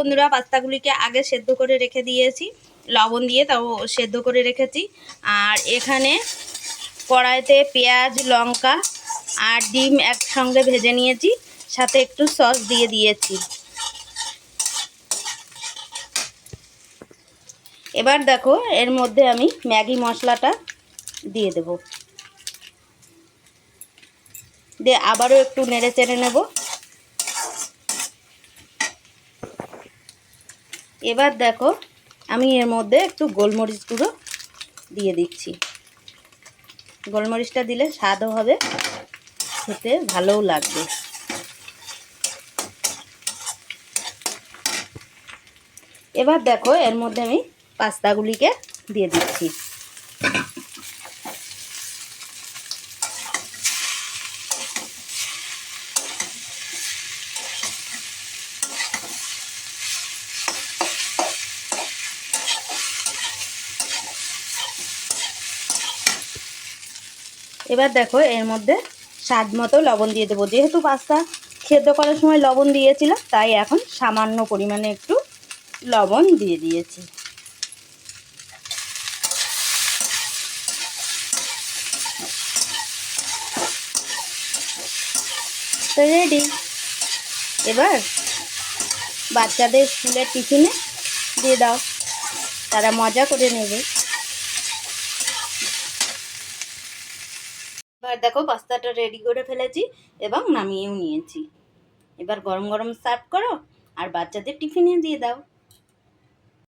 বন্ধুরা, পাস্তাগুলিকে আগে সেদ্ধ করে রেখে দিয়েছি। লবণ দিয়ে তাও সেদ্ধ করে রেখেছি। আর এখানে কড়াইতে পেঁয়াজ, লঙ্কা আর ডিম একসঙ্গে ভেজে নিয়েছি। সাথে একটু সস দিয়ে দিয়েছি। এবার দেখো, এর মধ্যে আমি ম্যাগি মশলাটা দিয়ে দেব। দিয়ে আবারও একটু নেড়ে চেড়ে নেব। এবার দেখো, আমি এর মধ্যে একটু গোলমরিচ গুঁড়ো দিয়ে দিচ্ছি। গোলমরিচটা দিলে স্বাদও হবে, খেতে ভালোও লাগবে। এবার দেখো, এর মধ্যে আমি পাস্তাগুলিকে দিয়ে দিচ্ছি। এবার দেখো এর মধ্যে স্বাদ মতো লবণ দিয়ে দেবো। যেহেতু পাস্তা সেদ্ধ করার সময় লবণ দিয়েছিলাম, তাই এখন সামান্য পরিমাণে একটু লবণ দিয়ে দিয়েছি। রেডি এবার বাচ্চাদের স্কুলের টিফিনে দিয়ে দাও। তারা মজা করে নেবে। এবার দেখো পাস্তাটা রেডি করে ফেলেছি এবং নামিয়েও নিয়েছি। এবার গরম গরম সার্ভ করো, আর বাচ্চাদের টিফিনে দিয়ে দাও।